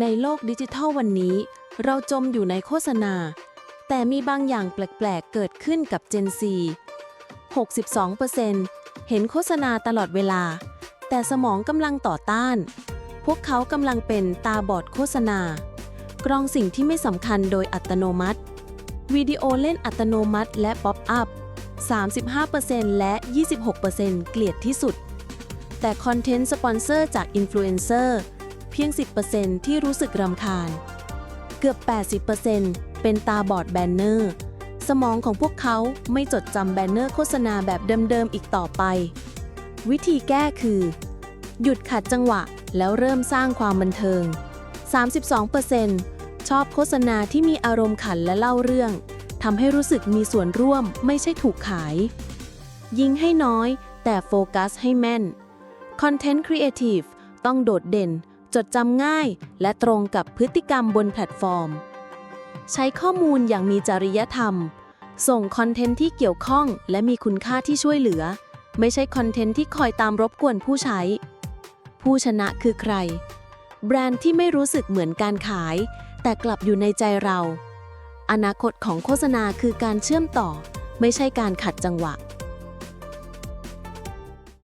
ในโลกดิจิทัลวันนี้ เราจมอยู่ในโฆษณา แต่มีบางอย่างแปลก ๆ เกิดขึ้นกับ Gen Z 62%เห็นโฆษณาตลอดเวลา แต่สมองกำลังต่อต้าน พวกเขากำลังเป็นตาบอดโฆษณา กรองสิ่งที่ไม่สำคัญโดยอัตโนมัติ วิดีโอเล่นอัตโนมัติและป๊อปอัพ 35%และ 26%เกลียดที่สุด แต่คอนเทนต์สปอนเซอร์จากอินฟลูเอนเซอร์ เพียง 10%ที่รู้สึกรำคาญ เกือบ 80%เป็นตาบอดแบนเนอร์ สมองของพวกเขาไม่จดจำแบนเนอร์โฆษณาแบบเดิมๆอีกต่อไป วิธีแก้คือ หยุดขัดจังหวะแล้วเริ่มสร้างความบันเทิง 32%ชอบโฆษณาที่มีอารมณ์ขันและเล่าเรื่องทำให้รู้สึกมีส่วนร่วมไม่ใช่ถูกขาย ยิงให้น้อยแต่โฟกัสให้แม่น Content Creative ต้องโดดเด่น จดจำง่าย และตรงกับพฤติกรรมบนแพลตฟอร์ม ใช้ข้อมูลอย่างมีจริยธรรม ส่งคอนเทนต์ที่เกี่ยวข้องและมีคุณค่าที่ช่วยเหลือ ไม่ใช่คอนเทนต์ที่คอยตามรบกวนผู้ใช้ ผู้ชนะคือใคร แบรนด์ที่ไม่รู้สึกเหมือนการขาย แต่กลับอยู่ในใจเรา อนาคตของโฆษณาคือการเชื่อมต่อ ไม่ใช่การขัดจังหวะ